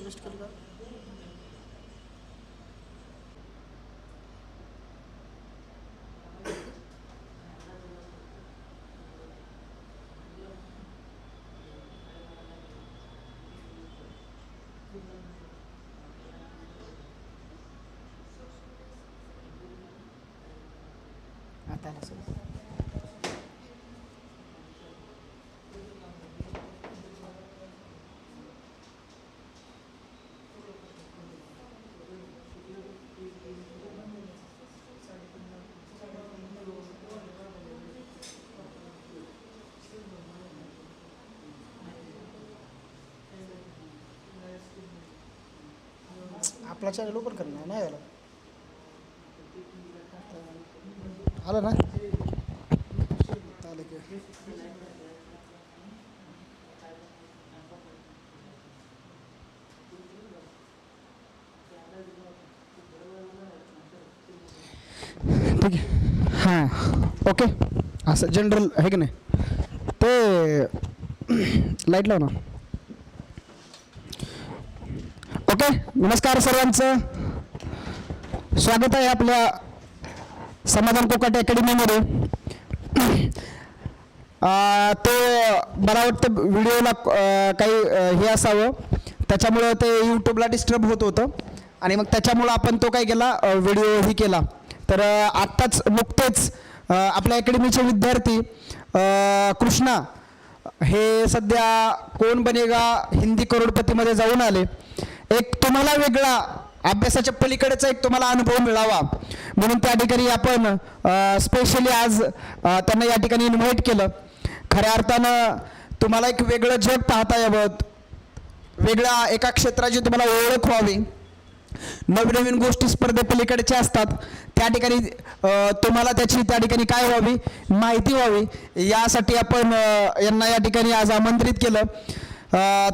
Activist केलं का आता आलं सगळं. आपला चॅनल ओपन करणार नाही झालं. आलं ना? आलं की. ठीक आहे. हां ओके. असं जनरल आहे की नाही? ते लाइट लाव ना ओके नमस्कार सर्वांचं. स्वागत आहे आपल्या समाधान कोकाटे अकॅडमीमध्ये. ते मला वाटतं व्हिडिओला काही हे असावं. त्याच्यामुळं ते यूट्यूबला डिस्टर्ब होत होतं. आणि मग त्याच्यामुळं आपण तो काय केला व्हिडिओ ही केला. तर आत्ताच नुकतेच आपल्या अकॅडमीचे विद्यार्थी कृष्णा हे सध्या कोण बनेगा हिंदी करोडपतीमध्ये जाऊन आले. एक तुम्हाला वेगळा अभ्यासाच्या पलीकडेचा एक तुम्हाला अनुभव मिळावा. म्हणून त्या ठिकाणी आपण स्पेशली आज त्यांना या ठिकाणी इन्व्हाइट केलं. खऱ्या अर्थानं तुम्हाला एक वेगळं जग पाहता यावं. वेगळ्या एका क्षेत्राची तुम्हाला ओळख व्हावी. नवीन नवीन गोष्टी स्पर्धेपलीकडच्या असतात. त्या ठिकाणी तुम्हाला त्याची त्या ठिकाणी काय व्हावी? माहिती व्हावी. यासाठी आपण यांना या ठिकाणी आज आमंत्रित केलं.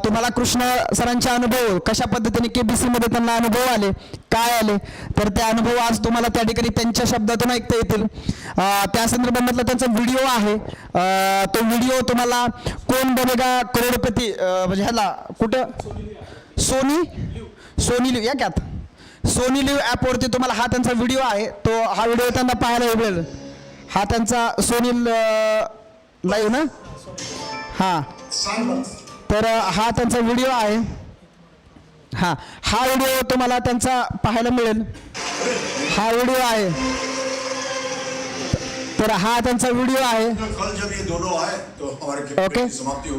तुम्हाला कृष्ण सरांचे अनुभव कशा पद्धतीने के बी सीमध्ये त्यांना अनुभव आले काय आले? तर ते अनुभव आज तुम्हाला त्या ठिकाणी त्यांच्या शब्दातून ऐकता येतील. त्या संदर्भामधला त्यांचा व्हिडिओ आहे. तो व्हिडिओ तुम्हाला कोण बनेगा करोडपती म्हणजे ह्याला कुठं? सोनी सोनी लिव या क्यात सोनी लिव्ह ॲपवरती तुम्हाला हा त्यांचा व्हिडिओ आहे. तो हा व्हिडिओ त्यांना पाहायला मिळेल हा त्यांचा सोनील लाईव्ह ना? हां. तर हा त्यांचा व्हिडिओ आहे. हां हा व्हिडिओ तुम्हाला त्यांचा पाहायला मिळेल. हा व्हिडिओ आहे. तर हा त्यांचा व्हिडिओ आहे. कल जब ये दोनों आए तो हमारे कैंपेन Okay. की समाप्ति हो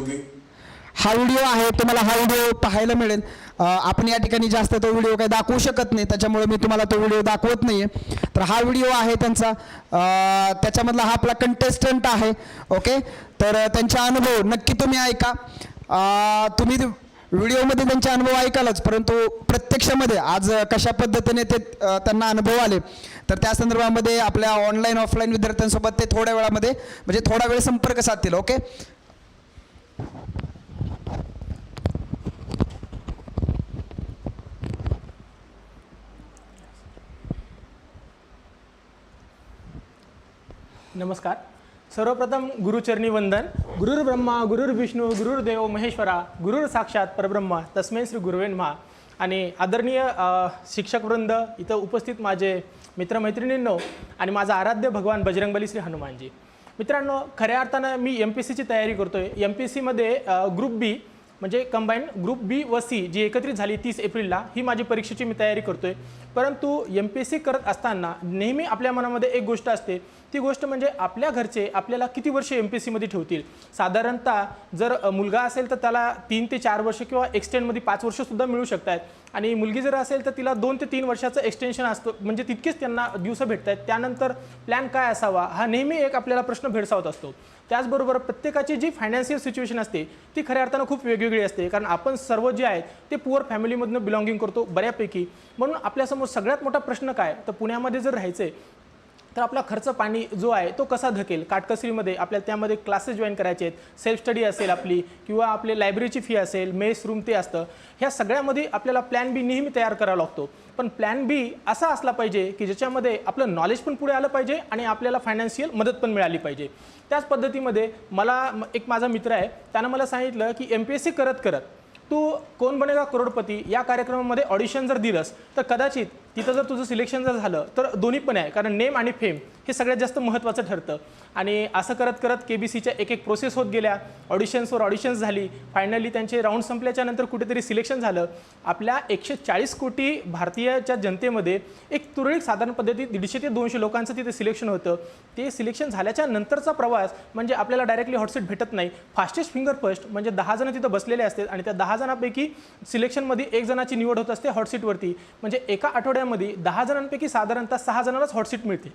व्हिडिओ आहे तुम्हाला हा व्हिडिओ पाहायला मिळेल. आपण या ठिकाणी जास्त तो व्हिडिओ काही दाखवू शकत नाही त्याच्यामुळे मी तुम्हाला तो व्हिडिओ दाखवत नाही तर हा व्हिडिओ आहे त्यांचा. त्याच्यामधला हा आपला कंटेस्टंट आहे. ओके तर त्यांचा अनुभव नक्की तुम्ही ऐका. तुम्ही व्हिडिओमध्ये त्यांचे अनुभव ऐकालच परंतु प्रत्यक्षामध्ये आज कशा पद्धतीने ते त्यांना अनुभव आले तर त्या संदर्भामध्ये आपल्या ऑनलाईन ऑफलाईन विद्यार्थ्यांसोबत ते थोड्या वेळामध्ये म्हणजे थोडा वेळ संपर्क साधतील ओके? नमस्कार. सर्वप्रथम गुरुचरणी वंदन. गुरुर ब्रह्मा गुरुर विष्णू गुरुर्देव महेश्वरा गुरुर साक्षात परब्रह्मा तस्मै श्री गुरुवेन महा आणि आदरणीय शिक्षकवृंद इथं उपस्थित माझे मित्रमैत्रिणींनो आणि माझा आराध्य भगवान बजरंगबली श्री हनुमानजी. मित्रांनो खऱ्या अर्थानं मी एम पी सीची तयारी करतो आहे एम पी सीमध्ये ग्रुप बी म्हणजे कंबाईन ग्रुप बी व सी जी एकत्रित झाली तीस एप्रिलला ही माझी परीक्षेची मी तयारी करतो आहे परंतु एम पी एस सी करत असताना नेहमी आपल्या मनामध्ये एक गोष्ट असते ती गोष्ट म्हणजे आपल्या घरचे आपल्याला किती वर्ष एम पी सीमध्ये ठेवतील? साधारणतः जर मुलगा असेल तर त्याला तीन ते चार वर्ष किंवा एक्सटेंडमध्ये पाच वर्षसुद्धा मिळू शकतात आणि मुलगी जर असेल तर तिला दोन ते तीन वर्षाचं एक्सटेन्शन असतं. म्हणजे तितकेच त्यांना दिवस भेटत आहेत त्यानंतर प्लॅन काय असावा? हा नेहमी एक आपल्याला प्रश्न भेडसावत असतो. त्याचबरोबर प्रत्येकाची जी फायनान्शियल सिच्युएशन असते ती खऱ्या अर्थानं खूप वेगवेगळी असते. कारण आपण सर्व जे आहेत ते पुअर फॅमिलीमधनं बिलॉंगिंग करतो बऱ्यापैकी. म्हणून आपल्यासमोर सगळ्यात मोठा प्रश्न काय? तर पुण्यामध्ये जर राहायचं आहे तर आपला खर्च पाणी जो आहे तो कसा धकेल? काटकसरीमध्ये आपल्याला त्यामध्ये क्लासेस जॉईन करायचे आहेत. सेल्फ स्टडी असेल आपली किंवा आपले लायब्ररीची फी असेल मेस रूम ते असतं. ह्या सगळ्यामध्ये आपल्याला प्लॅन बी नेहमी तयार करावा लागतो. पण प्लॅन बी असा असला पाहिजे की ज्याच्यामध्ये आपलं नॉलेज पण पुढे आलं पाहिजे आणि आपल्याला फायनान्शियल मदत पण मिळाली पाहिजे. त्याच पद्धतीमध्ये मला एक माझा मित्र आहे त्यानं मला सांगितलं की एम पी एस सी करत करत तू कोण बनेगा करोडपती? या कार्यक्रमामध्ये ऑडिशन जर दिलंस तर कदाचित तिथं जर तुझं सिलेक्शन जर झालं तर दोन्ही पण आहे. कारण नेम आणि फेम हे सगळ्यात जास्त महत्त्वाचं ठरतं. आणि असं करत करत के बी सीच्या एक एक प्रोसेस होत गेल्या. ऑडिशन्सवर ऑडिशन्स झाली. फायनली त्यांचे राऊंड संपल्याच्या नंतर कुठेतरी सिलेक्शन झालं. आपल्या एकशे चाळीस कोटी भारतीयच्या जनतेमध्ये एक तुरळक साधारण पद्धती दीडशे ते दोनशे लोकांचं तिथे सिलेक्शन होतं. ते सिलेक्शन झाल्याच्या नंतरचा प्रवास म्हणजे आपल्याला डायरेक्टली हॉटसीट भेटत नाही. फास्टेस्ट फिंगर फर्स्ट म्हणजे दहा जण तिथं बसलेले असतात आणि त्या दहा जणांपैकी सिलेक्शनमध्ये एक जणाची निवड होत असते हॉटसीटवरती म्हणजे एका आठवड्यामध्ये दहा जणांपैकी साधारणतः सहा जणांनाच हॉटसीट मिळते.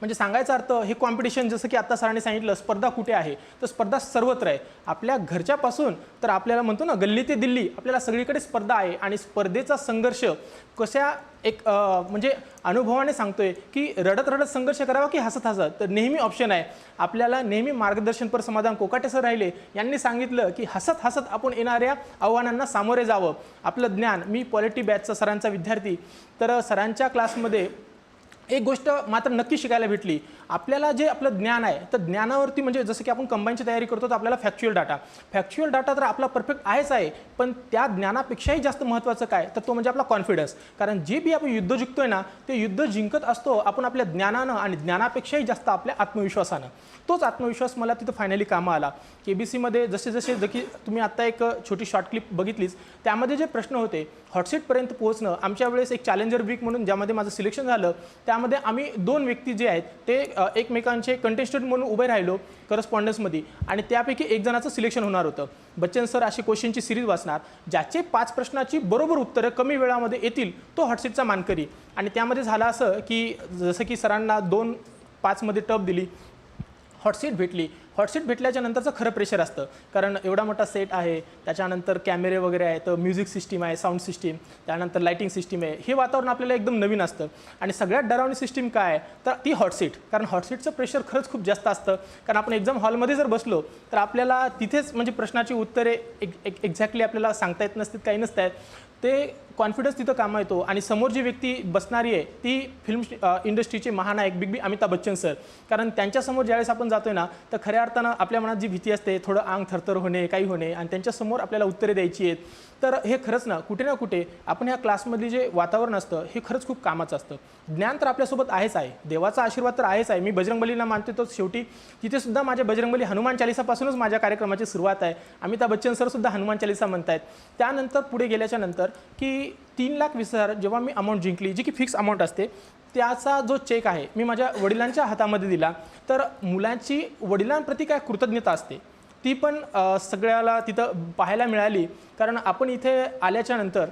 म्हणजे सांगायचा अर्थ हे कॉम्पिटिशन जसं की आत्ता सरांनी सांगितलं स्पर्धा कुठे आहे? तर स्पर्धा सर्वत्र आहे. आपल्या घरच्यापासून तर आपल्याला म्हणतो ना गल्ली ते दिल्ली आपल्याला सगळीकडे स्पर्धा आहे. आणि स्पर्धेचा संघर्ष कशा एक म्हणजे अनुभवाने सांगतोय की रडत रडत संघर्ष करावा की हसत हसत? तर नेहमी ऑप्शन आहे. आपल्याला नेहमी मार्गदर्शनपर समाधान कोकाटे सर राहिले. यांनी सांगितलं की हसत हसत आपण येणाऱ्या आव्हानांना सामोरे जावं. आपलं ज्ञान मी पॉलिटी बॅचचा सरांचा विद्यार्थी. तर सरांच्या क्लासमध्ये एक गोष्ट मात्र नक्की शिकायला भेटली. आपल्याला जे आपलं ज्ञान आहे तर ज्ञानावरती म्हणजे जसं की आपण कंबाईनची तयारी करतो तर आपल्याला फॅक्च्युअल डाटा फॅक्च्युअल डाटा तर आपला परफेक्ट आहेच आहे पण त्या ज्ञानापेक्षाही जास्त महत्त्वाचं काय? तर तो म्हणजे आपला कॉन्फिडन्स कारण जे बी आपण युद्ध जिंकतोय ना ते युद्ध जिंकत असतो आपण आपल्या ज्ञानानं आणि ज्ञानापेक्षाही जास्त आपल्या आत्मविश्वासानं. तोच आत्मविश्वास मला तिथं फायनली कामं आला. के बी सीमध्ये जसे जसे जकी तुम्ही आत्ता एक छोटी शॉर्ट क्लिप बघितलीच त्यामध्ये जे प्रश्न होते हॉटसीटपर्यंत पोहोचणं आमच्या वेळेस एक चॅलेंजर वीक म्हणून ज्यामध्ये माझं सिलेक्शन झालं त्यामध्ये आम्ही दोन व्यक्ती जे आहेत ते एकमेकांचे कंटेस्टंट म्हणून उभे राहिलो करस्पॉन्डन्समध्ये आणि त्यापैकी एक जणाचं सिलेक्शन होणार होतं. बच्चन सर अशी क्वेश्चनची सिरीज वाचणार ज्याचे पाच प्रश्नाची बरोबर उत्तरं कमी वेळामध्ये येतील तो हॉटसीटचा मानकरी. आणि त्यामध्ये झालं असं की जसं की सरांना दोन पाचमध्ये टप दिली हॉटसीट भेटली. हॉटसीट भेटल्याच्या नंतरचं खरं प्रेशर असतं. कारण एवढा मोठा सेट आहे त्याच्यानंतर कॅमेरे वगैरे आहे तर म्युझिक सिस्टीम आहे साऊंड सिस्टीम त्यानंतर लाईटिंग सिस्टीम आहे. हे वातावरण आपल्याला एकदम नवीन असतं. आणि सगळ्यात डरावणी सिस्टीम काय आहे? तर ती हॉटसीट कारण हॉटसीटचं प्रेशर खरंच खूप जास्त असतं. कारण आपण एक्झाम हॉलमध्ये जर बसलो तर आपल्याला तिथेच म्हणजे प्रश्नाची उत्तरे एक एक एक्झॅक्टली आपल्याला सांगता येत नसतात काही नसतात. ते कॉन्फिडन्स तिथं कामा येतो. आणि समोर जी व्यक्ती बसणारी आहे ती फिल्म इंडस्ट्रीचे महानायक big B Amitabh Bachchan sir कारण त्यांच्यासमोर ज्यावेळेस आपण जातोय ना तर खऱ्या अर्थानं आपल्या मनात जी भीती असते थोडं अंग थरथर होणे काही होणे आणि त्यांच्यासमोर आपल्याला उत्तरे द्यायची आहेत. तर हे खरंच ना कुठे ना कुठे आपण ह्या क्लासमधली जे वातावरण असतं हे खरंच खूप कामाचं असतं. ज्ञान तर आपल्यासोबत आहेच आहे. देवाचा आशीर्वाद तर आहेच आहे. मी बजरंगबलीला मानते तो शेवटी. तिथेसुद्धा माझ्या बजरंगबली हनुमान चालिसापासूनच माझ्या कार्यक्रमाची सुरुवात आहे. अमिताभ बच्चन सरसुद्धा हनुमान चालिसा म्हणतायत. त्यानंतर पुढे गेल्याच्यानंतर की तीन लाख वीस हजार जेव्हा मी अमाऊंट जिंकली जी की फिक्स अमाऊंट असते त्याचा जो चेक आहे मी माझ्या वडिलांच्या हातामध्ये दिला. तर मुलांची वडिलांप्रती काय कृतज्ञता असते? ती पण सगळ्याला तिथं पाहायला मिळाली. कारण आपण इथे आल्याच्यानंतर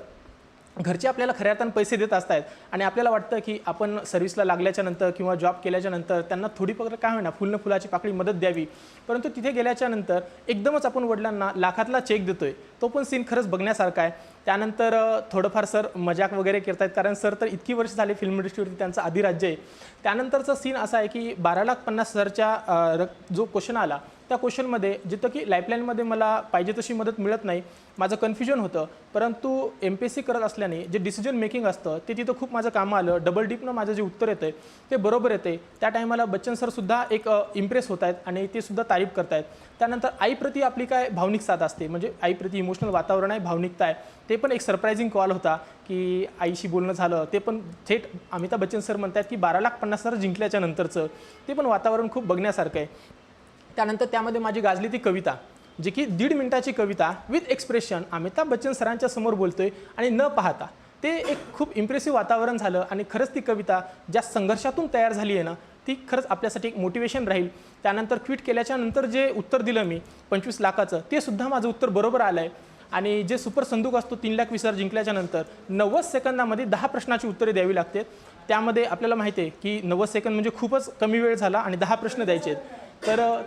घरचे आपल्याला खऱ्या अर्थानं पैसे देत असतात आणि आपल्याला वाटतं की आपण सर्व्हिसला लागल्याच्या नंतर किंवा जॉब केल्याच्यानंतर त्यांना थोडी पकडे काय होईना फुलनं फुलाची पाकळी मदत द्यावी. परंतु तिथे गेल्याच्यानंतर एकदमच आपण वडिलांना लाखातला चेक देतोय. तो पण सीन खरंच बघण्यासारखा आहे. त्यानंतर थोडंफार सर मजाक वगैरे करतायत कारण सर तर इतकी वर्ष झाली फिल्म इंडस्ट्रीवरती त्यांचं अधिराज्य आहे. त्यानंतरचा सीन असा आहे की बारा लाख पन्नास हजारच्या रक- जो क्वेश्चन आला त्या क्वेश्चनमध्ये जिथं की लाईफलाईनमध्ये मला पाहिजे तशी मदत मिळत नाही माझं कन्फ्युजन होतं. परंतु एम पी एस सी करत असल्याने जे डिसिजन मेकिंग असतं ते तिथं खूप माझं कामं आलं. डबल डीपनं माझं जे उत्तर येतं ते बरोबर येते त्या टायमाला बच्चन सरसुद्धा एक इम्प्रेस होत आहेत आणि ते सुद्धा तारीफ करतायत. त्यानंतर आईप्रती आपली काय भावनिक साथ असते? म्हणजे आईप्रती इमोशनल वातावरण आहे भावनिकता आहे. ते ते पण एक सरप्रायझिंग कॉल होता की आईशी बोलणं झालं. ते पण थेट अमिताभ बच्चन सर म्हणतात की बारा लाख पन्नास हजार जिंकल्याच्या नंतरचं ते पण वातावरण खूप बघण्यासारखं आहे. त्यानंतर त्यामध्ये माझी गाजली ती कविता जी की दीड मिनिटाची कविता विथ एक्सप्रेशन अमिताभ बच्चन सरांच्या समोर बोलतोय आणि न पाहता. ते एक खूप इम्प्रेसिव्ह वातावरण झालं आणि खरंच ती कविता ज्या संघर्षातून तयार झाली आहे ना ती खरंच आपल्यासाठी एक मोटिवेशन राहील. त्यानंतर ट्विट केल्याच्यानंतर जे उत्तर दिलं मी पंचवीस लाखाचं ते सुद्धा माझं उत्तर बरोबर आलं आहे आणि जे सुपर संदूक असतो तीन लाख वीस हजार जिंकल्याच्या नंतर नव्वद सेकंदामध्ये दहा प्रश्नाची उत्तरे द्यावी लागते. त्यामध्ये आपल्याला माहिती आहे की नव्वद सेकंद म्हणजे खूपच कमी वेळ झाला आणि दहा प्रश्न द्यायचे आहेत. तर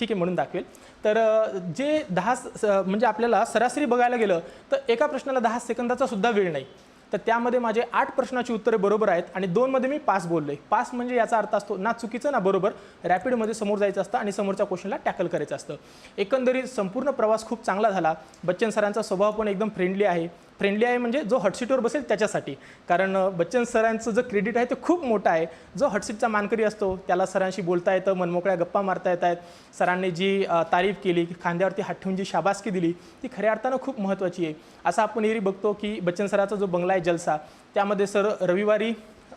ठीक आहे म्हणून दाखवेल. तर जे दहा स- म्हणजे आपल्याला सरासरी बघायला गेलं तर एका प्रश्नाला दहा सेकंदाचा सुद्धा वेळ नाही. तर त्यामध्ये माझे आठ प्रश्नाची उत्तरे बरोबर आहेत आणि दोनमध्ये मी पास बोललो आहे पास म्हणजे याचा अर्थ असतो ना चुकीचं ना बरोबर. रॅपिडमध्ये समोर जायचं असतं आणि समोरच्या क्वेश्चनला टॅकल करायचं असतं. एकंदरीत संपूर्ण प्रवास खूप चांगला झाला. बच्चन सरांचा स्वभाव पण एकदम फ्रेंडली आहे. फ्रेंडली आहे म्हणजे जो हॉटसीटवर बसेल त्याच्यासाठी. कारण बच्चन सरांचं जो क्रेडिट आहे ते खूप मोठं आहे. जो हॉटसीटचा मानकरी असतो त्याला सरांशी बोलता येतं मनमोकळ्या गप्पा मारता येत आहेत सरांनी जी तारीफ केली खांद्यावरती हात ठेवून जी शाबासकी दिली ती खऱ्या अर्थानं खूप महत्त्वाची आहे. असं आपण एरी बघतो की बच्चन सराचा जो बंगला आहे जलसा त्यामध्ये सर रविवारी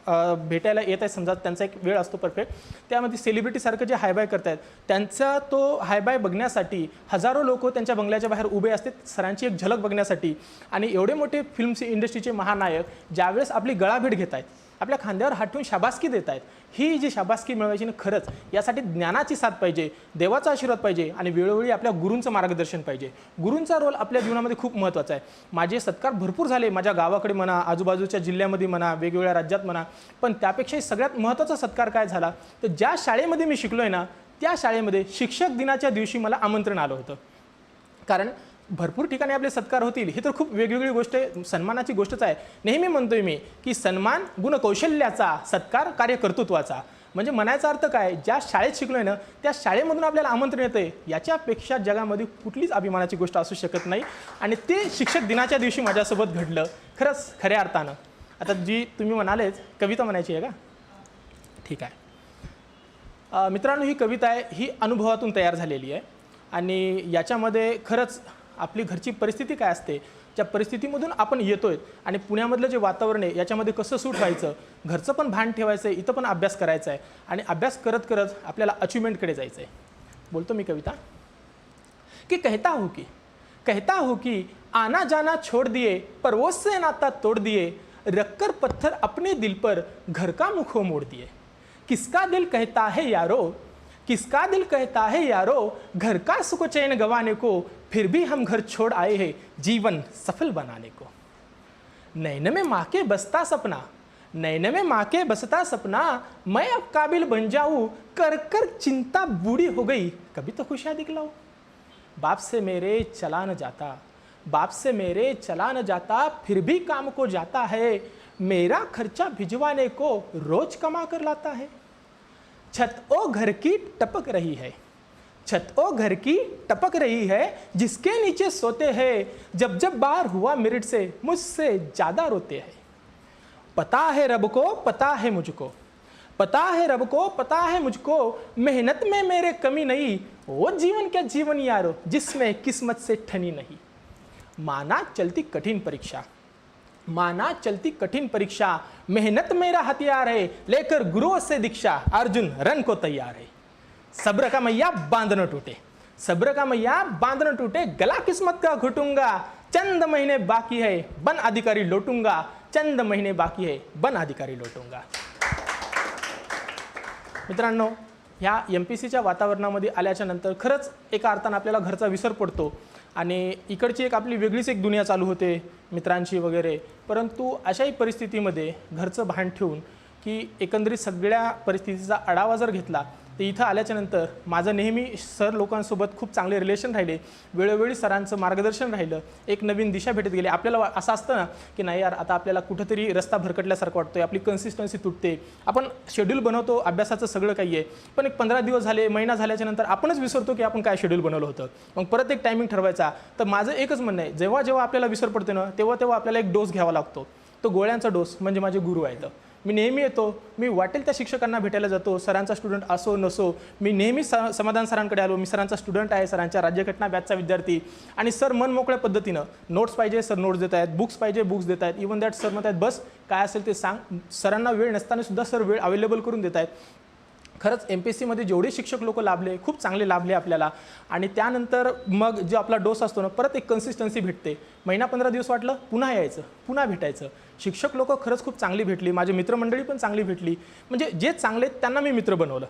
भेटायला येत आहे. समजा त्यांचा एक वेळ असतो परफेक्ट त्यामध्ये सेलिब्रिटीसारखं जे हायबाय करतायत त्यांचा तो हायबाय बघण्यासाठी हजारो लोक त्यांच्या बंगल्याच्या बाहेर उभे असतात. सरांची एक झलक बघण्यासाठी. आणि एवढे मोठे फिल्म इंडस्ट्रीचे महानायक ज्यावेळेस आपली गळाभेट घेत आहेत आपल्या खांद्यावर हात ठेवून शाबासकी देत आहेत ही जी शाबासकी मिळवायची ना खरंच यासाठी ज्ञानाची साथ पाहिजे देवाचा आशीर्वाद पाहिजे आणि वेळोवेळी आपल्या गुरूंचं मार्गदर्शन पाहिजे. गुरूंचा रोल आपल्या जीवनामध्ये खूप महत्त्वाचा आहे. माझे सत्कार भरपूर झाले माझ्या गावाकडे म्हणा आजूबाजूच्या जिल्ह्यामध्ये म्हणा वेगवेगळ्या राज्यात म्हणा. पण त्यापेक्षाही सगळ्यात महत्त्वाचा सत्कार काय झाला? तर ज्या शाळेमध्ये मी शिकलो आहे ना त्या शाळेमध्ये शिक्षक दिनाच्या दिवशी मला आमंत्रण आलं होतं. कारण भरपूर ठिकाणी आपले सत्कार होतील. ही तर खूप वेगवेगळी गोष्ट आहे. सन्मानाची गोष्टच आहे. नेहमी म्हणतोय मी की सन्मान गुणकौशल्याचा सत्कार कार्यकर्तृत्वाचा. म्हणजे म्हणायचा अर्थ काय? ज्या शाळेत शिकलोय ना त्या शाळेमधून आपल्याला आमंत्रण येतं याच्यापेक्षा जगामध्ये कुठलीच अभिमानाची गोष्ट असू शकत नाही. आणि ते शिक्षक दिनाच्या दिवशी माझ्यासोबत घडलं. खरंच खऱ्या अर्थानं. आता जी तुम्ही म्हणालेच कविता म्हणायची आहे का? ठीक आहे. मित्रांनो ही कविता आहे. ही अनुभवातून तयार झालेली आहे. आणि याच्यामध्ये खरंच आपली घरची परिस्थिती काय असते? ज्या परिस्थितीमधून आपण येतोय आणि पुण्यामधलं जे वातावरण आहे याच्यामध्ये कसं सूट व्हायचं? घरचं पण भान ठेवायचं आहे इथं पण अभ्यास करायचा आहे आणि अभ्यास करत करत आपल्याला अचिव्हमेंटकडे जायचं आहे बोलतो मी कविता? कि कहता हूँ कि कहता हूँ कि आना जाना छोड़ दिए पर से नाता तोड़ दिए रखकर पत्थर अपने दिल पर घर का मुखो मोड़ दिए। किसका दिल कहता है यारो? किसका दिल कहता है यारो? घर का सुख चैन गवाने को फिर भी हम घर छोड़ आए हैं जीवन सफल बनाने को। नैन में माँ के बसता सपना नैन में माँ के बसता सपना, मैं अब काबिल बन जाऊँ, कर कर चिंता बूढ़ी हो गई, कभी तो खुशियाँ दिखलाओ बाप से मेरे चला न जाता, बाप से मेरे चला न जाता, फिर भी काम को जाता है, मेरा खर्चा भिजवाने को रोज कमा कर लाता है। छत ओ घर की टपक रही है छत ओ घर की टपक रही है, जिसके नीचे सोते हैं। जब जब बार हुआ मेरिट से, मुझसे ज़्यादा रोते हैं। पता है रब को, पता है मुझको। पता है रब को, पता है मुझको। मेहनत में मेरे कमी नहीं, वो जीवन क्या जीवन यारो, जिसमें किस्मत से ठनी नहीं। माना चलती कठिन परीक्षा। माना चलती कठिन परीक्षा। मेहनत मेरा हथियार है, लेकर गुरुओं से दीक्षा। अर्जुन, रन को तैयार है। सब्र का मैया बांध न टूटे सब्र का मैया बांध न टूटे गला किस्मत का घुटूंगा चंद महीने बाकी है बन अधिकारी लौटूंगा चंद महीने बाकी है बन अधिकारी लौटूंगा मित्रांनो ह्या एम पी सीच्या वातावरणामध्ये आल्याच्यानंतर खरंच एका अर्थानं आपल्याला घरचा विसर पडतो. आणि इकडची एक आपली वेगळीच एक दुनिया चालू होते मित्रांची वगैरे. परंतु अशाही परिस्थितीमध्ये घरचं भान ठेवून की एकंदरीत सगळ्या परिस्थितीचा आढावा जर घेतला तर इथं आल्याच्यानंतर माझं नेहमी सर लोकांसोबत खूप चांगले रिलेशन राहिले. वेळोवेळी सरांचं मार्गदर्शन राहिलं. एक नवीन दिशा भेटत गेली. आपल्याला असं असतं ना की नाही यार आता आपल्याला कुठंतरी रस्ता भरकटल्यासारखं आहे आपली कन्सिस्टन्सी तुटते. आपण शेड्यूल बनवतो अभ्यासाचं सगळं काही आहे. पण एक पंधरा दिवस झाले महिना झाल्याच्यानंतर आपणच विसरतो की आपण काय शेड्यूल बनवलं होतं. मग परत एक टायमिंग ठरवायचा. तर माझं एकच म्हणणं आहे जेव्हा जेव्हा आपल्याला विसर पडते ना तेव्हा तेव्हा आपल्याला एक डोस घ्यावा लागतो. तो गोळ्यांचा डोस म्हणजे माझे गुरु आहेत. मी नेहमी येतो मी वाटेल त्या शिक्षकांना भेटायला जातो सरांचा स्टुडंट असो नसो मी नेहमी स समाधान सरांकडे आलो मी सरांचा स्टुडंट आहे सरांच्या राज्यघटना बॅचचा विद्यार्थी. आणि सर मन मोकळ्या पद्धतीनं नोट्स पाहिजे सर नोट्स देत आहेत बुक्स पाहिजे बुक्स देत आहेत इवन दॅट सर म्हणत आहेत बस काय असेल ते सांग. सरांना वेळ नसताना सुद्धा सर वेळ अवेलेबल करून देत आहेत. खरंच एम पी एस सीमध्ये जेवढे शिक्षक लोक लाभले खूप चांगले लाभले आपल्याला. आणि त्यानंतर मग जो आपला डोस असतो ना परत एक कन्सिस्टन्सी भेटते. महिना पंधरा दिवस वाटलं पुन्हा यायचं पुन्हा भेटायचं. शिक्षक लोक खरंच खूप चांगली भेटली माझी मित्रमंडळी पण चांगली भेटली. म्हणजे जे चांगले आहेत त्यांना मी मित्र बनवलं.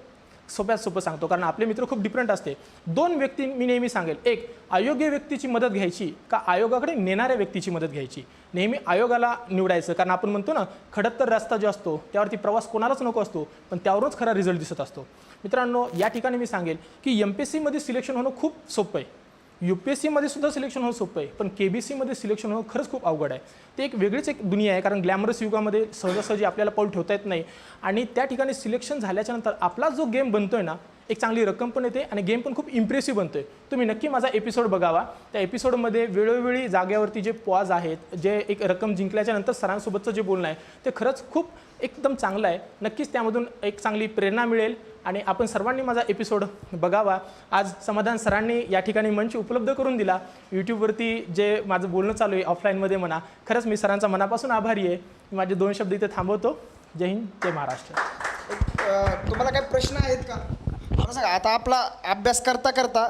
सोप्यात सोपं सांगतो कारण आपले मित्र खूप डिफरंट असते. दोन व्यक्ती मी नेहमी सांगेल. एक अयोग्य व्यक्तीची मदत घ्यायची का आयोगाकडे नेणाऱ्या व्यक्तीची मदत घ्यायची? नेहमी आयोगाला निवडायचं कारण आपण म्हणतो ना खडत्तर रस्ता जो असतो त्यावरती प्रवास कोणालाच नको असतो पण त्यावरूनच खरा रिझल्ट दिसत असतो. मित्रांनो या ठिकाणी मी सांगेल की एम पी एस सीमध्ये सिलेक्शन होणं खूप सोपं आहे. यू पी एस सीमध्ये सुद्धा सिलेक्शन होणं सोपं आहे. पण के बी सीमध्ये सिलेक्शन होणं खरंच खूप अवघड आहे. ते एक वेगळीच एक दुनिया आहे कारण ग्लॅमरस युगामध्ये सहजासहजी आपल्याला पाऊल ठेवता येत नाही. आणि त्या ठिकाणी सिलेक्शन झाल्याच्यानंतर आपला जो गेम बनतो आहे ना एक चांगली रक्कम पण येते आणि गेम पण खूप इम्प्रेसिव्ह बनतो आहे तुम्ही नक्की माझा एपिसोड बघावा. त्या एपिसोडमध्ये वेळोवेळी जाग्यावरती जे पॉज आहेत जे एक रक्कम जिंकल्याच्यानंतर सरांसोबतचं जे बोलणं आहे ते खरंच खूप एकदम चांगलं आहे. नक्कीच त्यामधून एक चांगली प्रेरणा मिळेल. आणि आपण सर्वांनी माझा एपिसोड बघावा. आज समाधान सरांनी या ठिकाणी मंच उपलब्ध करून दिला. यूट्यूबवरती जे माझं बोलणं चालू आहे ऑफलाईनमध्ये म्हणा खरंच मी सरांचा मनापासून आभारी आहे. माझे दोन शब्द इथे थांबवतो. जय हिंद जय महाराष्ट्र. तुम्हाला काही प्रश्न आहेत का? मला सांगा आता आपला अभ्यास करता करता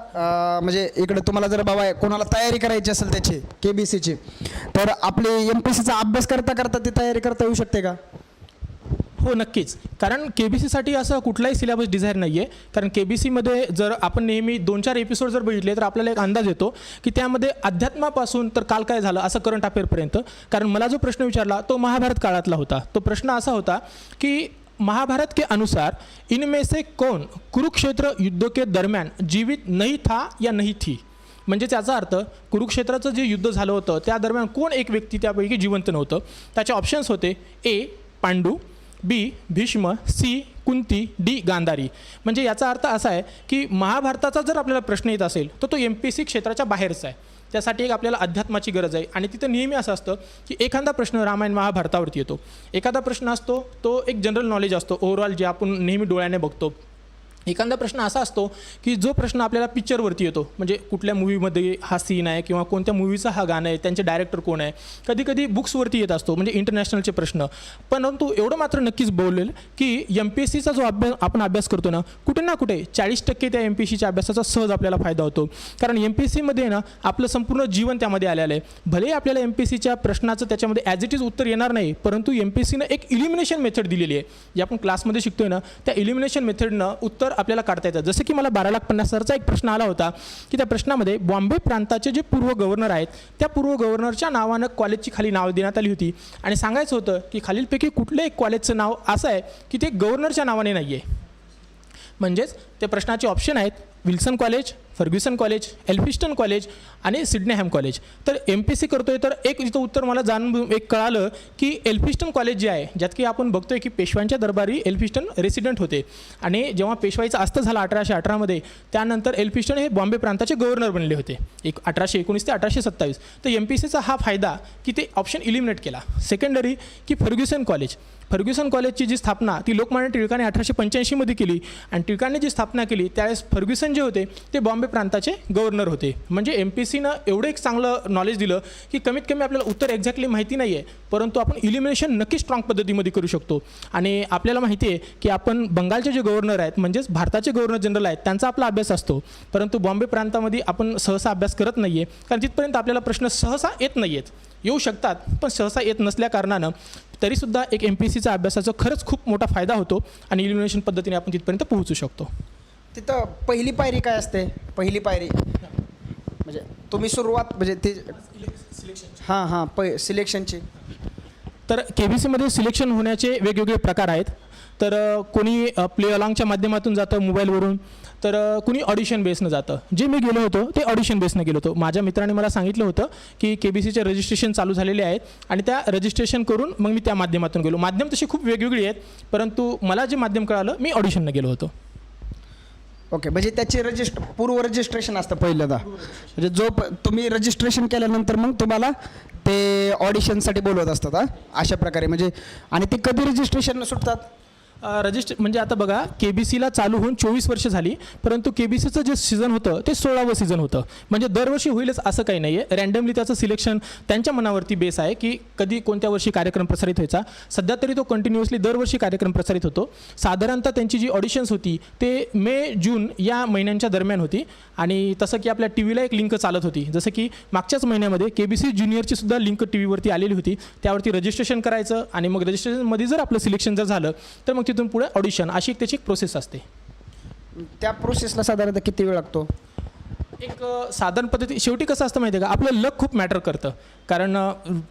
म्हणजे इकडे तुम्हाला जर बाबा कोणाला तयारी करायची असेल त्याची के बी सीची तर आपली एम पी सीचा अभ्यास करता करता ती तयारी करता येऊ शकते का? हो नक्कीच. कारण के बी सीसाठी असं कुठलाही सिलेबस डिझाईन नाही आहे कारण के बी सीमध्ये जर आपण नेहमी दोन चार एपिसोड जर बघितले तर आपल्याला एक अंदाज येतो की त्यामध्ये अध्यात्मापासून तर काल काय झालं असं करंट अफेअरपर्यंत कारण मला जो प्रश्न विचारला तो महाभारत काळातला होता. तो प्रश्न असा होता की महाभारत के अनुसार इनमें से कौन कुरुक्षेत्र युद्ध के दरम्यान जीवित नहीं था या नहीं थी? म्हणजे त्याचा अर्थ कुरुक्षेत्राचं जे युद्ध झालं होतं त्या दरम्यान कोण एक व्यक्ती त्यापैकी जिवंत नव्हतं? त्याचे ऑप्शन्स होते A Pandu B Bhishma C Kunti D Gandhari. म्हणजे याचा अर्थ असा आहे की महाभारताचा जर आपल्याला प्रश्न येत असेल तर तो एम पी सी क्षेत्राच्या बाहेरचा आहे. त्यासाठी एक आपल्याला अध्यात्माची गरज आहे. आणि तिथं नेहमी असं असतं की एखादा प्रश्न रामायण महाभारतावरती येतो. एखादा प्रश्न असतो तो एक जनरल नॉलेज असतो. ओव्हरऑल जे आपण नेहमी डोळ्याने बघतो. एखादा प्रश्न असा असतो की जो प्रश्न आपल्याला पिक्चरवरती येतो म्हणजे कुठल्या मूवीमध्ये हा सीन आहे किंवा कोणत्या मूवीचा हा गाणं आहे त्यांचे डायरेक्टर कोण आहे कधी कधी बुक्सवरती येत असतो म्हणजे इंटरनॅशनलचे प्रश्न. परंतु एवढं मात्र नक्कीच बोलेल की एम पी एस सीचा जो अभ्यास आपण अभ्यास करतो ना कुठे ना कुठे चाळीस टक्के त्या एम पी एस सीच्या अभ्यासाचा सहज आपल्याला फायदा होतो. कारण एम पी एस सीमध्ये ना आपलं संपूर्ण जीवन त्यामध्ये आलेलं आहे. भले आपल्याला एम पी एस सीच्या प्रश्नाचं त्याच्यामध्ये ॲज इट इज उत्तर येणार नाही परंतु एम पी एस सीनं एक इलिमिनेशन मेथड दिलेली आहे. जे आपण क्लासमध्ये शिकतोय ना त्या इलिमिनेशन मेथडनं उत्तर आपल्याला काढता येतं. जसं की मला बारा लाख पन्नास हजारचा एक प्रश्न आला होता की त्या प्रश्नामध्ये बॉम्बे प्रांताचे जे पूर्व गव्हर्नर आहेत त्या पूर्व गव्हर्नरच्या नावानं कॉलेजची खाली नाव देण्यात आली होती. आणि सांगायचं होतं की खालीलपैकी कुठलं एक कॉलेजचं नाव असं आहे की ते गव्हर्नरच्या नावाने नाही आहे म्हणजेच ते प्रश्नाचे ऑप्शन आहेत Wilson college Fergusson college Elphinstone college आणि सिडनेहॅम कॉलेज. तर एम पी सी करतोय तर एक इथं उत्तर मला जाणून एक कळालं की एल्फिस्टन कॉलेज जे आहे ज्यात की आपण बघतोय की पेशव्यांच्या दरबारी एल्फिस्टन रेसिडेंट होते. आणि जेव्हा पेशवाईचा अस्त झाला अठराशे अठरामध्ये त्यानंतर एल्फिस्टन हे बॉम्बे प्रांताचे गव्हर्नर बनले होते. एक अठराशे एकोणीस ते अठराशे सत्तावीस. तर एम पी सीचा हा फायदा की ते ऑप्शन इलिमिनेट केला. सेकंडरी की फर्ग्युसन कॉलेज. फर्ग्युसन कॉलेजची जी स्थापना ती लोकमान्य टिळकाने अठराशे पंच्याऐंशीमध्ये केली. आणि टिळकाने जी स्थापना केली त्यावेळेस फर्ग्युसन जे होते ते बॉम्बे प्रांताचे गव्हर्नर होते. म्हणजे एम पी सीनं एवढं एक चांगलं नॉलेज दिलं की कमीत कमी आपल्याला उत्तर एक्झॅक्टली माहिती नाही आहे परंतु आपण इलिमिनेशन नक्की स्ट्रॉंग पद्धतीमध्ये करू शकतो. आणि आपल्याला माहिती आहे की आपण बंगालचे जे गव्हर्नर आहेत म्हणजेच भारताचे गव्हर्नर जनरल आहेत त्यांचा आपला अभ्यास असतो. परंतु बॉम्बे प्रांतामध्ये आपण सहसा अभ्यास करत नाही आहे कारण तिथपर्यंत आपल्याला प्रश्न सहसा येत नाही आहेत येऊ शकतात पण सहसा येत नसल्या कारणानं तरीसुद्धा एक एम पी सीचा अभ्यासाचा खरंच खूप मोठा फायदा होतो आणि इलिमिनेशन पद्धतीने आपण तिथपर्यंत पोहोचू शकतो. तिथं पहिली पायरी काय असते? पहिली पायरी. म्हणजे तुम्ही सुरुवात म्हणजे ते हां हां पै सिलेक्शनची. तर के बी सीमध्ये सिलेक्शन होण्याचे वेगवेगळे प्रकार आहेत. तर कोणी प्ले अलॉंगच्या माध्यमातून जातं मोबाईलवरून. तर कुणी ऑडिशन बेसनं जातं. जे मी गेलो होतो ते ऑडिशन बेसनं गेलो होतो. माझ्या मित्राने मला सांगितलं होतं की के बी सीचे रजिस्ट्रेशन चालू झालेले आहेत आणि त्या रजिस्ट्रेशन करून मग मी त्या माध्यमातून गेलो. माध्यम तशी खूप वेगवेगळी आहेत परंतु मला जे माध्यम कळालं मी ऑडिशननं गेलो होतो. ओके म्हणजे त्याची रजिस्ट पूर्व रजिस्ट्रेशन असतं पहिल्यांदा. म्हणजे जो प तुम्ही रजिस्ट्रेशन केल्यानंतर मग तुम्हाला ते ऑडिशनसाठी बोलवत असतात हां? अशा प्रकारे. म्हणजे आणि ते कधी रजिस्ट्रेशन सुटतात? रजिस्टर म्हणजे आता बघा के बी सीला चालू होऊन चोवीस वर्ष झाली परंतु के बी सीचं जे सीझन होतं ते सोळावं सीझन होतं. म्हणजे दरवर्षी होईलच असं काही नाही आहे रँडमली त्याचं सिलेक्शन त्यांच्या मनावरती बेस आहे की कधी कोणत्या वर्षी कार्यक्रम प्रसारित व्हायचा. सध्या तरी तो कंटिन्युअसली दरवर्षी कार्यक्रम प्रसारित होतो. साधारणतः त्यांची जी ऑडिशन्स होती ते मे जून या महिन्यांच्या दरम्यान होती. आणि तसं की आपल्या टी व्हीला एक लिंक चालत होती. जसं की मागच्याच महिन्यामध्ये के बी सी ज्युनियरची सुद्धा लिंक टी व्हीवरती आलेली होती. त्यावरती रजिस्ट्रेशन करायचं आणि मग रजिस्ट्रेशनमध्ये जर आपलं सिलेक्शन जर झालं तर मग तिथून पुढे ऑडिशन अशी एक त्याची एक प्रोसेस असते. त्या प्रोसेसला साधारणतः किती वेळ लागतो? एक साधारण पद्धती शेवटी कसं असतं माहिती आहे का? आपलं लक खूप मॅटर करतं. कारण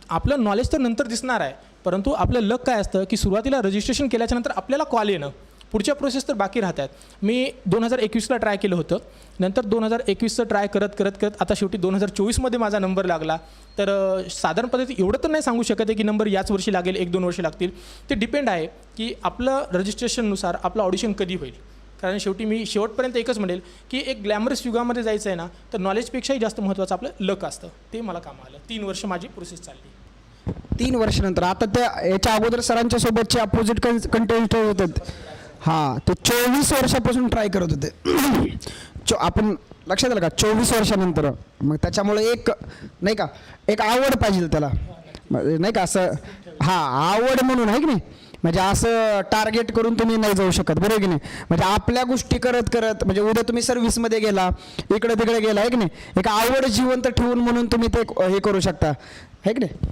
आपलं नॉलेज तर नंतर दिसणार आहे. परंतु आपलं लक काय असतं की सुरुवातीला रजिस्ट्रेशन केल्याच्यानंतर आपल्याला कॉल येणं. पुढच्या प्रोसेस तर बाकी राहतात. मी दोन हजार एकवीसला ट्राय केलं होतं. नंतर दोन हजार एकवीसचं ट्राय करत करत करत आता शेवटी दोन हजार चोवीसमध्ये माझा नंबर लागला. तर साधारण पद्धती एवढं तर नाही सांगू शकत आहे की नंबर याच वर्षी लागेल एक दोन वर्षी लागतील. ते डिपेंड आहे की आपलं रजिस्ट्रेशननुसार आपलं ऑडिशन कधी होईल. कारण शेवटी मी शेवटपर्यंत एकच म्हणेल की एक ग्लॅमरस युगामध्ये जायचं आहे ना तर नॉलेजपेक्षाही जास्त महत्त्वाचं आपलं लक असतं. ते मला कामं आलं. तीन वर्ष माझी प्रोसेस चालली. तीन वर्षानंतर. आता त्या याच्या अगोदर सरांच्या सोबतचे अपोजिट कंटेंट होतात हां ते चोवीस वर्षापासून ट्राय करत होते. चो आपण लक्षात आलं का? चोवीस वर्षानंतर. मग त्याच्यामुळे एक नाही का? एक आवड पाहिजे त्याला. म्हणजे नाही का? असं हां आवड म्हणून आहे की नाही? म्हणजे असं टार्गेट करून तुम्ही नाही जाऊ शकत बरोबर की नाही? म्हणजे आपल्या गोष्टी करत करत म्हणजे उद्या तुम्ही सर्व्हिसमध्ये गेला इकडे तिकडे गेला आहे की नाही? एक आवड जिवंत ठेवून म्हणून तुम्ही ते हे करू शकता. आहे की नाही?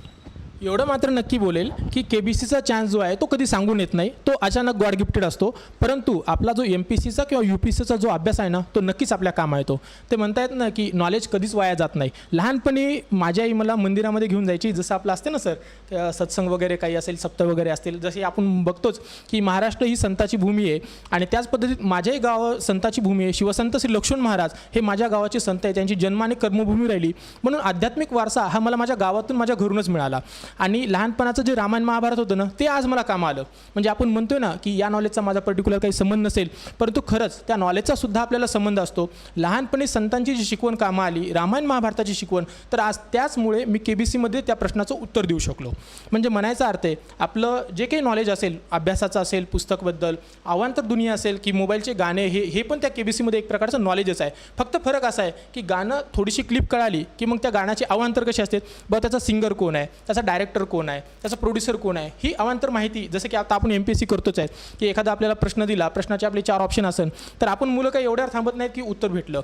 एवढं मात्र नक्की बोलेल की के बी सीचा चान्स जो आहे तो कधी सांगून येत नाही. तो अचानक गॉड गिफ्टेड असतो. परंतु आपला जो एम पी सीचा किंवा यू पी सीचा जो अभ्यास आहे ना तो नक्कीच आपल्या कामा येतो. ते म्हणतायत ना की नॉलेज कधीच वाया जात नाही. लहानपणी माझी आई मला मंदिरामध्ये घेऊन जायची. जसं आपलं असते ना सर सत्संग वगैरे काही असेल सप्त वगैरे असतील जसे आपण बघतोच की महाराष्ट्र ही संताची भूमी आहे. आणि त्याच पद्धतीत माझ्याही गाव संताची भूमी आहे. शिवसंत श्री लक्ष्मण महाराज हे माझ्या गावाचे संत आहे त्यांची जन्म आणि कर्मभूमी राहिली. म्हणून आध्यात्मिक वारसा हा मला माझ्या गावातून माझ्या घरूनच मिळाला. आणि लहानपणाचं जे रामायण महाभारत होतं ना ते आज मला कामं आलं. म्हणजे आपण म्हणतोय ना की या नॉलेजचा माझा पर्टिक्युलर काही संबंध नसेल परंतु खरंच त्या नॉलेजचा सुद्धा आपल्याला संबंध असतो. लहानपणी संतांची जी शिकवण कामं आली रामायण महाभारताची शिकवण तर आज त्याचमुळे मी के बी सीमध्ये त्या प्रश्नाचं उत्तर देऊ शकलो. म्हणजे म्हणायचा अर्थ आहे आपलं जे काही नॉलेज असेल अभ्यासाचं असेल पुस्तकबद्दल अवांतर दुनिया असेल की मोबाईलचे गाणे हे हे पण त्या के बी सीमध्ये एक प्रकारचं नॉलेजच आहे. फक्त फरक असा आहे की गाणं थोडीशी क्लिप कळाली की मग त्या गाण्याचे अवांतर कसे असतात? बरं त्याचा सिंगर कोण आहे? त्याचा डायरेक्टर कोण आहे? त्याचा प्रोड्युसर कोण आहे? ही अवांतर माहिती जसं की आता आपण एम पी एस सी करतोच आहे की एखादा आपल्याला प्रश्न दिला प्रश्नाचे आपले चार ऑप्शन असेल तर आपण मुलं काही एवढ्यावर थांबत नाहीत की उत्तर भेटलं.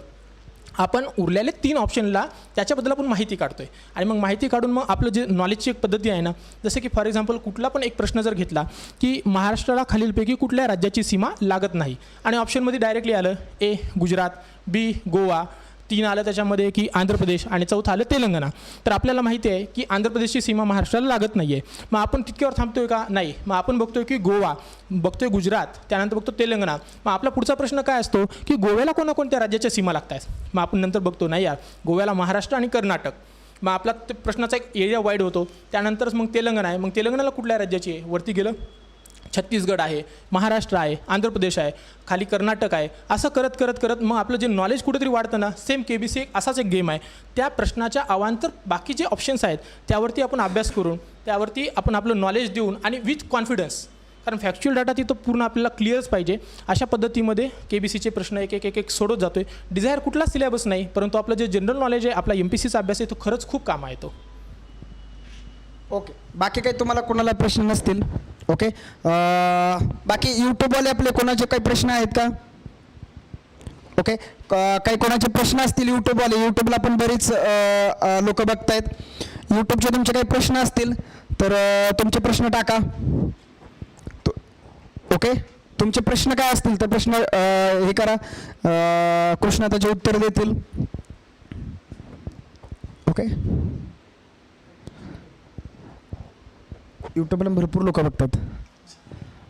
आपण उरलेले तीन ऑप्शनला त्याच्याबद्दल आपण माहिती काढतो आहे आणि मग माहिती काढून मग आपलं जे नॉलेजची एक पद्धती आहे ना जसं की फॉर एक्झाम्पल कुठला पण एक प्रश्न जर घेतला की महाराष्ट्राला खालीलपैकी कुठल्या राज्याची सीमा लागत नाही? आणि ऑप्शनमध्ये डायरेक्टली आलं ए गुजरात बी गोवा तीन आलं त्याच्यामध्ये की आंध्र प्रदेश आणि चौथं आलं तेलंगणा. तर आपल्याला माहिती आहे की आंध्र प्रदेशची सीमा महाराष्ट्राला लागत नाही आहे मग आपण तितक्यावर थांबतोय का? नाही. मग आपण बघतोय की गोवा बघतोय गुजरात त्यानंतर बघतो तेलंगणा. मग आपला पुढचा प्रश्न काय असतो? की गोव्याला कोणाकोणत्या राज्याच्या सीमा लागत आहेत मग आपण नंतर बघतो नाही यार. गोव्याला महाराष्ट्र आणि कर्नाटक. मग आपला ते प्रश्नाचा एक एरिया वाईड होतो. त्यानंतरच मग तेलंगणा आहे. मग तेलंगणाला कुठल्या राज्याची आहे? वरती गेलं? छत्तीसगड आहे महाराष्ट्र आहे आंध्र प्रदेश आहे खाली कर्नाटक आहे असं करत करत करत मग आपलं जे नॉलेज कुठेतरी वाढतं ना सेम के बी सी एक असाच एक गेम आहे. त्या प्रश्नाच्या अवांतर बाकी जे ऑप्शन्स आहेत त्यावरती आपण अभ्यास करून त्यावरती आपण आपलं नॉलेज देऊन आणि विथ कॉन्फिडन्स कारण फॅक्च्युअल डाटा तिथं पूर्ण आपल्याला क्लिअरच पाहिजे. अशा पद्धतीमध्ये के बी सीचे प्रश्न एक एक एक एक सोडत जातो आहे डिझायर कुठला सिलेबस नाही परंतु आपलं जे जनरल नॉलेज आहे आपला एम पी सीचा अभ्यास आहे तो खरंच खूप कामा येतो ओके बाकी काही तुम्हाला कोणाला प्रश्न नसतील? ओके? बाकी यूट्यूबवाले आपले कोणाचे काही प्रश्न आहेत का? ओके? काही कोणाचे प्रश्न असतील यूट्यूबवाले यूट्यूबला पण बरीच लोक बघतायत. यूट्यूबचे तुमचे काही प्रश्न असतील तर तुमचे प्रश्न टाका. ओके? तुमचे प्रश्न काय असतील तर प्रश्न हे करा. कृष्णा त्याचे उत्तर देतील. ओके? यूट्यूबला भरपूर लोक बघतात.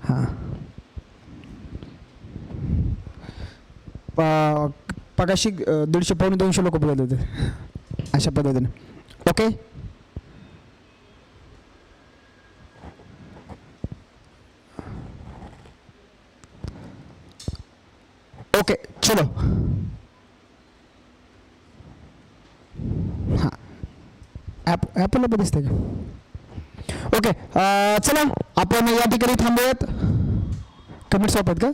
हां. प- पगाशी दीडशे पावणे दोनशे लोक बघत होते. अशा पद्धतीने. ओके? ओके चलो. हां. ॲप ॲपलला पण दिसतंय का? ओके अं, चला आपण या ठिकाणी थांबूयात. कमेंट आहेत का?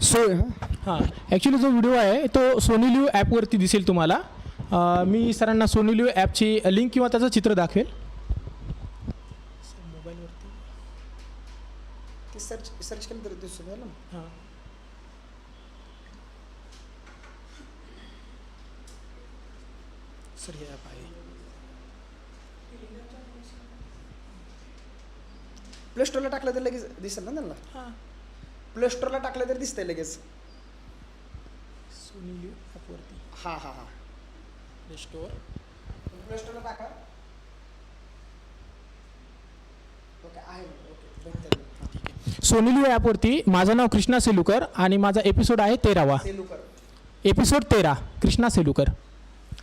सो हां? ॲक्च्युली जो व्हिडिओ आहे तो सोनी लिव्ह ॲपवरती दिसेल तुम्हाला. अं, मी सरांना सोनी लिव्ह ॲपची लिंक किंवा त्याचं चित्र दाखवेल. सर्च सर्च केलं तरी दिसतो ना. हां. सर हे ॲप आहे प्ले स्टोरला टाकलं तर लगेच दिसेल ना त्यांना? हां. प्ले स्टोरला टाकलं तर दिसतंय लगेच. सोनी लिव्ह ॲपवरती हां हां हां. प्ले स्टोअर प्ले स्टोरला टाका. ओके आहे. ओके ॲपवरती माझं नाव कृष्णा सेलुकर आणि माझा एपिसोड आहे तेरावा. सेलू कर एपिसोड तेरा कृष्णा सेलुकर.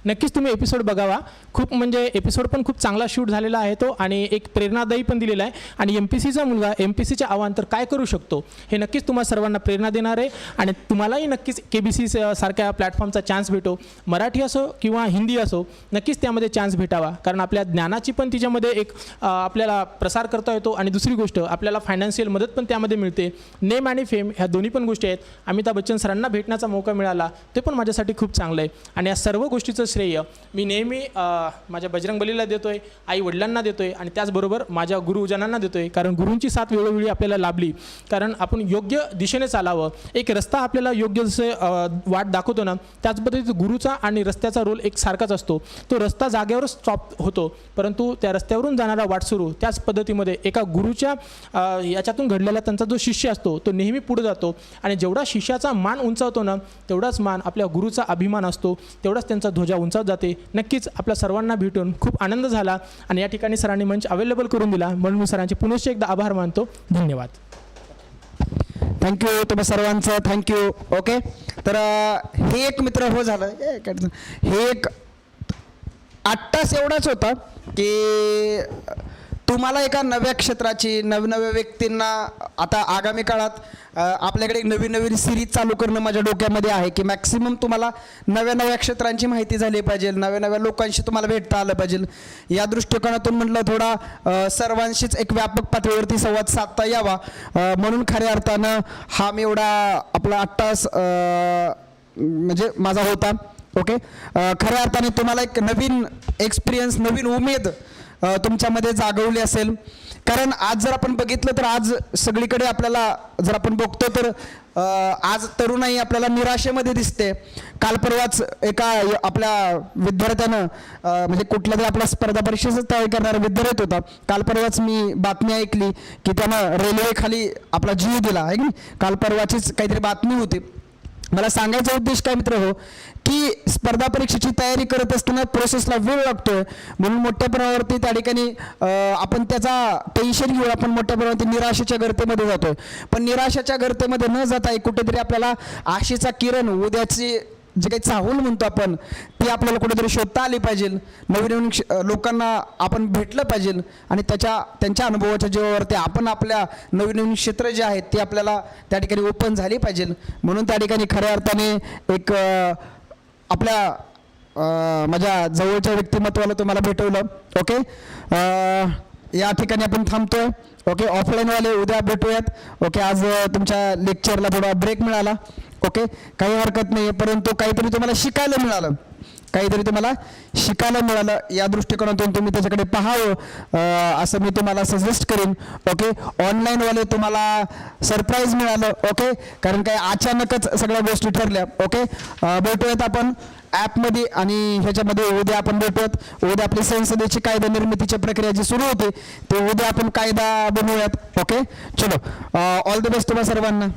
नक्कीच तुम्ही एपिसोड बघावा. खूप म्हणजे एपिसोड पण खूप चांगला शूट झालेला आहे तो आणि एक प्रेरणादायी पण दिलेला आहे. आणि एम पी सीचा मुलगा एम पी सीच्या आव्हान तर काय करू शकतो हे नक्कीच तुम्हाला सर्वांना प्रेरणा देणार आहे. आणि तुम्हालाही नक्कीच के बी सी सारख्या प्लॅटफॉर्मचा चान्स भेटो. मराठी असो किंवा हिंदी असो नक्कीच त्यामध्ये चान्स भेटावा. कारण आपल्या ज्ञानाची पण तिच्यामध्ये एक आपल्याला प्रसार करता येतो. आणि दुसरी गोष्ट आपल्याला फायनान्शियल मदत पण त्यामध्ये मिळते. नेम आणि फेम ह्या दोन्ही पण गोष्टी आहेत. अमिताभ बच्चन सरांना भेटण्याचा मौका मिळाला ते पण माझ्यासाठी खूप चांगलं आहे. आणि या सर्व गोष्टीचं श्रेय मी नेहमी माझ्या बजरंग बलीला देतोय आई वडिलांना आहे आणि त्याचबरोबर माझ्या गुरुजनांना देतो आहे कारण गुरूंची साथ वेळोवेळी आपल्याला लाभली. कारण आपण योग्य दिशेने चालावं. एक रस्ता आपल्याला योग्य जसे वाट दाखवतो ना त्याच पद्धतीत गुरुचा आणि रस्त्याचा रोल एक सारखाच असतो. तो रस्ता जागेवरच स्टॉप होतो. परंतु त्या रस्त्यावरून जाणारा वाट सुरू त्याच पद्धतीमध्ये एका गुरुच्या याच्यातून घडलेला त्यांचा जो शिष्य असतो तो नेहमी पुढे जातो. आणि जेवढा शिष्याचा मान उंचावतो ना तेवढाच मान आपल्या गुरुचा अभिमान असतो. तेवढाच त्यांचा ध्वजा उंचावत जाते. नक्कीच आपल्या सर्वांना भेटून खूप आनंद झाला आणि या ठिकाणी सरांनी मंच अवेलेबल करून दिला. म्हणून मी सरांचे पुनश्च एकदा आभार मानतो. धन्यवाद. थँक्यू तुम्ही सर्वांचं थँक्यू ओके तर हे एक मित्र हो झालं. हे एक आठ तास एवढाच होता की तुम्हाला एका नव्या क्षेत्राची नवनव्या व्यक्तींना आता आगामी काळात आपल्याकडे एक नवीन नवीन सिरीज चालू करणं माझ्या डोक्यामध्ये आहे की मॅक्सिमम तुम्हाला नव्या नव्या क्षेत्रांची माहिती झाली पाहिजे नव्या नव्या लोकांशी तुम्हाला भेटता आलं पाहिजे. या दृष्टिकोनातून म्हटलं थोडा सर्वांशीच एक व्यापक पातळीवरती संवाद साधता यावा. म्हणून खऱ्या अर्थानं हा मी एवढा आपला आत्ताच म्हणजे माझा होता. ओके? खऱ्या अर्थाने तुम्हाला एक नवीन एक्सपिरियन्स नवीन उमेद तुमच्यामध्ये जागवली असेल. कारण आज जर आपण बघितलं तर आज सगळीकडे आपल्याला जर आपण बघतो तर आज तरुणाई आपल्याला निराशेमध्ये दिसते. काल परवाच एका आपल्या विद्यार्थ्यानं म्हणजे कुठल्या तरी आपल्या स्पर्धा परीक्षेचं तयारी करणारा विद्यार्थी होता. काल परवाच मी बातमी ऐकली की त्यानं रेल्वेखाली आपला जीव दिला. आहे की काल परवाचीच काहीतरी बातमी होती. मला सांगायचा उद्देश काय मित्र हो की स्पर्धा परीक्षेची तयारी करत असताना प्रोसेसला वेळ लागतोय. म्हणून मोठ्या प्रमाणावरती त्या ठिकाणी आपण त्याचा टेन्शन घेऊन आपण मोठ्या प्रमाणावरती निराशेच्या गर्तेमध्ये जातोय. पण निराशेच्या गर्तेमध्ये न जाता कुठेतरी आपल्याला आशेचा किरण उद्याची जे काही चाहूल म्हणतो आपण ती आपल्याला कुठेतरी शोधता आली पाहिजे. नवीन नवीन क्ष- लोकांना आपण भेटलं पाहिजे आणि त्याच्या त्यांच्या अनुभवाच्या जीवावरती आपण आपल्या नवीन नवीन क्षेत्र जे आहेत ते आपल्याला त्या ठिकाणी ओपन झाली पाहिजे. म्हणून त्या ठिकाणी खऱ्या अर्थाने एक आपल्या माझ्या जवळच्या व्यक्तिमत्वाला तुम्हाला भेटवलं. ओके? या ठिकाणी आपण थांबतोय. ओके? ऑफलाईनवाले उद्या भेटूयात. ओके? आज तुमच्या लेक्चरला थोडा ब्रेक मिळाला. ओके काही हरकत नाही परंतु काहीतरी तुम्हाला शिकायला मिळालं. काहीतरी तुम्हाला शिकायला मिळालं. या दृष्टिकोनातून तुम्ही त्याच्याकडे पाहावं असं मी तुम्हाला सजेस्ट करेन. ओके ऑनलाईनवाले तुम्हाला सरप्राईज मिळालं. ओके कारण काय अचानकच सगळ्या गोष्टी ठरल्या. ओके भेटूयात आपण ॲपमध्ये आणि ह्याच्यामध्ये उद्या आपण भेटूयात. उद्या आपली संसदेची कायदा निर्मितीची प्रक्रिया जी सुरू होते ते उद्या आपण कायदा बनवूयात. ओके चलो. ऑल द बेस्ट तुम्हाला सर्वांना.